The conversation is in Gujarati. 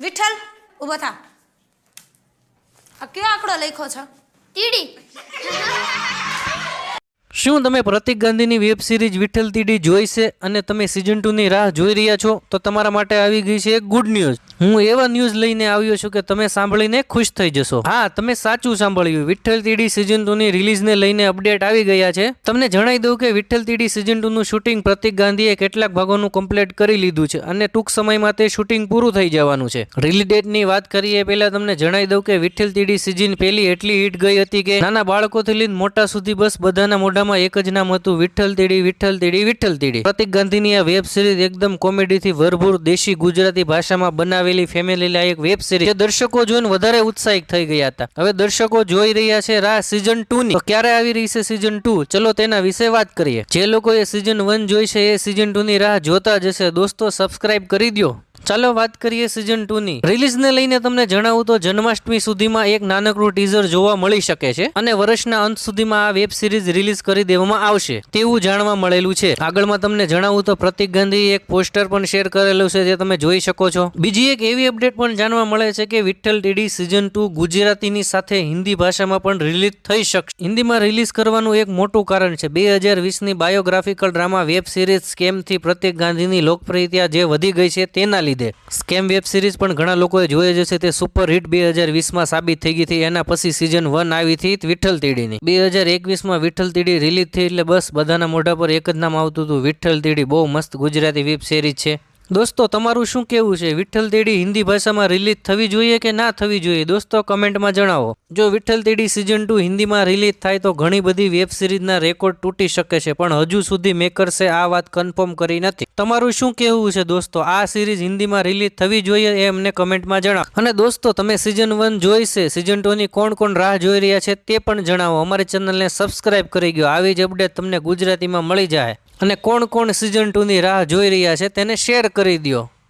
વિઠ્ઠલ ઊભો થા. આ કયો આંકડો લખ્યો છે? તીડી શું તમે પ્રતિક ગાંધીની વેબ સિરીઝ વિઠ્ઠલ તીડી જોઈ છે અને તમે સિઝન ટુની રાહ જોઈ રહ્યા છો? તો તમારા માટે આવી ગઈ છે એક ગુડ ન્યૂઝ હું એવા ન્યૂઝ લઈને આવ્યો છું કે તમે સાંભળીને ખુશ થઈ જશો. હા, તમે સાચું સાંભળ્યું. વિઠ્ઠલ તીડી સિઝનની રિલીઝને લઈને અપડેટ આવી ગયા છે. તમને જણાવી દઉં કે વિઠ્ઠલ તીડી સિઝનનું શૂટિંગ પ્રતિક ગાંધીએ કેટલાક ભાગોનું કમ્પ્લીટ કરી લીધું છે અને ટૂંક સમયમાં તે શૂટિંગ પૂરું થઈ જવાનું છે. રિલીઝ ડેટની વાત કરીએ પહેલા તમને જણાવી દઉં કે વિઠ્ઠલ તીડી સિઝન પહેલી એટલી હિટ ગઈ હતી કે નાના બાળકોથી લઈને મોટા સુધી બસ બધાના મોઢામાં એક જ નામ હતું, વિઠ્ઠલ તીડી વિઠ્ઠલ તીડી વિઠ્ઠલ તીડી. પ્રતિક ગાંધીની આ વેબ સિરીઝ એકદમ કોમેડીથી ભરપૂર દેશી ગુજરાતી ભાષામાં બનાવેલી ફેમિલી લાયક વેબ સિરીઝ જે દર્શકો જોઈને વધારે ઉત્સાહિત થઈ ગયા હતા. હવે દર્શકો જોઈ રહ્યા છે રાહ સિઝન ટુ ની. ક્યારે આવી રહી છે સિઝન ટુ ચલો તેના વિશે વાત કરીએ. જે લોકોએ સિઝન વન જોઈ છે એ સિઝન ટુ ની રાહ જોતા જશે દોસ્તો સબસ્ક્રાઇબ કરી દો ચાલો વાત કરીએ સિઝન ટુની રિલીઝને લઈને તમને જણાવું તો જન્માષ્ટમી સુધીમાં એક નાનકડું ટીઝર જોવા મળી શકે છે અને વર્ષના અંત સુધીમાં આ વેબ સિરીઝ રિલીઝ કરી દેવામાં આવશે તેવું જાણવા મળેલું છે. આગળમાં તમને જણાવું તો પ્રતિક ગાંધી એક પોસ્ટર પણ શેર કરેલું છે જે તમે જોઈ શકો છો. બીજી એક એવી અપડેટ પણ જાણવા મળે છે કે વિઠ્ઠલ ટીડી સિઝન ટુ ગુજરાતીની સાથે હિન્દી ભાષામાં પણ રિલીઝ થઈ શકશે. હિન્દીમાં રિલીઝ કરવાનું એક મોટું કારણ છે. બે હજાર વીસની બાયોગ્રાફિકલ ડ્રામા વેબ સિરીઝ સ્કેમથી પ્રતિક ગાંધીની લોકપ્રિયતા જે વધી ગઈ છે તેના લીધે. સ્કેમ વેબ સિરીઝ પણ ઘણા લોકોએ જોઈ જ છે તે સુપર હિટ બે હજાર વીસમાં સાબિત થઈ ગઈ હતી. એના પછી સિઝન વન આવી હતી વિઠ્ઠલ તીડીની. બે હજાર એકવીસમાં વિઠ્ઠલ તીડી રિલીઝ થઈ એટલે બસ બધાના મોઢા પર એક જ નામ આવતું હતું. વિઠ્ઠલ તીડી બહુ મસ્ત ગુજરાતી વેબ સિરીઝ છે. દોસ્તો, તમારું શું કહેવું છે? વિઠ્ઠલ તેડી હિન્દી ભાષામાં રિલીઝ થવી જોઈએ કે ના થવી જોઈએ? દોસ્તો, કમેન્ટમાં જણાવો. જો વિઠ્ઠલ તેડી સિઝન ટુ હિન્દીમાં રિલીઝ થાય તો ઘણી બધી વેબ સિરીઝના રેકોર્ડ તૂટી શકે છે, પણ હજુ સુધી મેકર્સે આ વાત કન્ફર્મ કરી નથી. તમારું શું કહેવું છે દોસ્તો? આ સિરીઝ હિન્દીમાં રિલીઝ થવી જોઈએ એ અમને કમેન્ટમાં જણાવો. અને દોસ્તો, તમે સિઝન વન જોઈ છે. સિઝન ટુની કોણ કોણ રાહ જોઈ રહ્યા છે તે પણ જણાવો. અમારી ચેનલને સબસ્ક્રાઇબ કરી ગયો આવી જ અપડેટ તમને ગુજરાતીમાં મળી જાય. અને કોણ કોણ સિઝન ટુની રાહ જોઈ રહ્યા છે તેને શેર કરી દો